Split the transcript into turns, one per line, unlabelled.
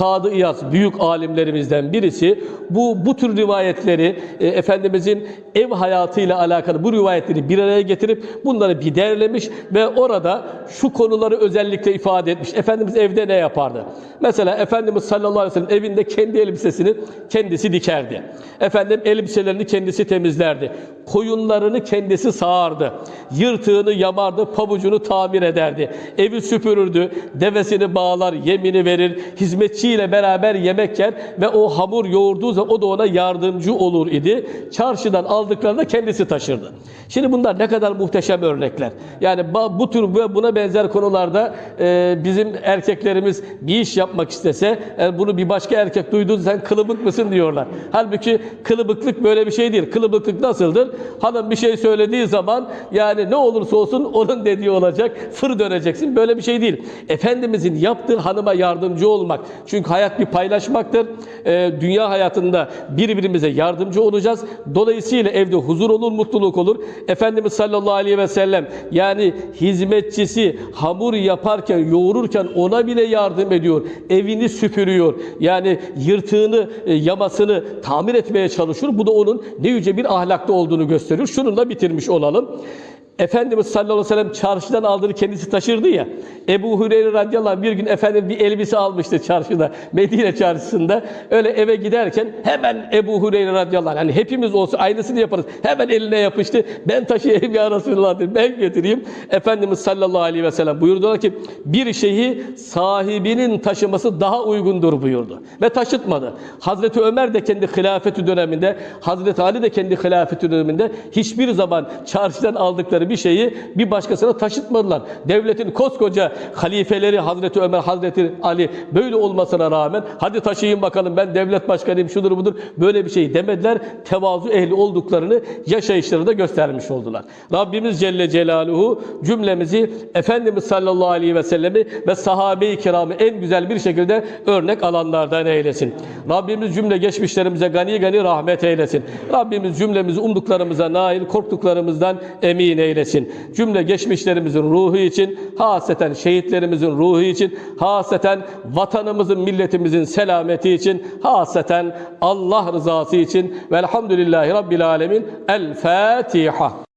Kadı İyaz büyük alimlerimizden birisi bu bu tür rivayetleri e, Efendimizin ev hayatıyla alakalı bu rivayetleri bir araya getirip bunları bir derlemiş ve orada şu konuları özellikle ifade etmiş. Efendimiz evde ne yapardı? Mesela Efendimiz sallallahu aleyhi ve sellem evinde kendi elbisesini kendisi dikerdi. Efendim elbiselerini kendisi temizlerdi. Koyunlarını kendisi sağardı. Yırtığını yamardı, pabucunu tamir ederdi. Evi süpürürdü, devesini bağlar, yemini verir, hizmetçiyle beraber yemek yer ve o hamur yoğurduğu zaman o da ona yardımcı olur idi. Çarşıdan aldıklarını da kendisi taşırdı. Şimdi bunlar ne kadar muhteşem örnekler. Yani bu tür ve buna benzer konularda e, bizim erkeklerimiz bir iş yapmak istese e, bunu bir başka erkek duyduğu sen kılıbık mısın diyorlar. Halbuki kılıbıklık böyle bir şey değil. Kılıbıklık nasıldır? Hanım bir şey söylediği zaman yani ne olursa olsun onun dediği olacak. Fır döneceksin. Böyle bir şey değil. Efendimizin yaptığı hanıma yardımcı olmak. Çünkü hayat bir paylaşmaktır. E, dünya hayatında birbirimize yardımcı olacağız. Dolayısıyla evde huzur olur, mutluluk olur. Efendimiz sallallahu aleyhi ve sellem yani hizmetçisi hamur yaparken, yoğururken ona bile yardım ediyor. Evini süpürüyor. Yani yırtığını, e, yamasını tamir etmeye çalışıyor. Bu da onun ne yüce bir ahlakta olduğunu gösteriyor. Şununla bitirmiş olalım. Efendimiz sallallahu aleyhi ve sellem çarşıdan aldığını kendisi taşırdı ya. Ebu Hureyre radıyallahu anh bir gün efendim bir elbise almıştı çarşıda. Medine çarşısında. Öyle eve giderken hemen Ebu Hureyre radıyallahu anh hani hepimiz olsa aynısını yaparız. Hemen eline yapıştı. Ben taşıyayım ya Resulullah dedi. Ben götüreyim. Efendimiz sallallahu aleyhi ve sellem buyurdular ki bir şeyi sahibinin taşıması daha uygundur buyurdu. Ve taşıtmadı. Hazreti Ömer de kendi hilafeti döneminde, Hazreti Ali de kendi hilafeti döneminde hiçbir zaman çarşıdan aldıkları bir şeyi bir başkasına taşıtmadılar. Devletin koskoca halifeleri Hazreti Ömer, Hazreti Ali böyle olmasına rağmen hadi taşıyın bakalım ben devlet başkanıyım şudur budur böyle bir şey demediler. Tevazu ehli olduklarını yaşayışları da göstermiş oldular. Rabbimiz Celle Celaluhu cümlemizi Efendimiz sallallahu aleyhi ve sellemi ve sahabe-i kiramı en güzel bir şekilde örnek alanlardan eylesin. Rabbimiz cümle geçmişlerimize gani gani rahmet eylesin. Rabbimiz cümlemizi umduklarımıza nail, korktuklarımızdan emin eylesin. Cümle geçmişlerimizin ruhu için, haseten şehitlerimizin ruhu için, haseten vatanımızın, milletimizin selameti için, haseten Allah rızası için. Velhamdülillahi Rabbil Alemin. El Fatiha.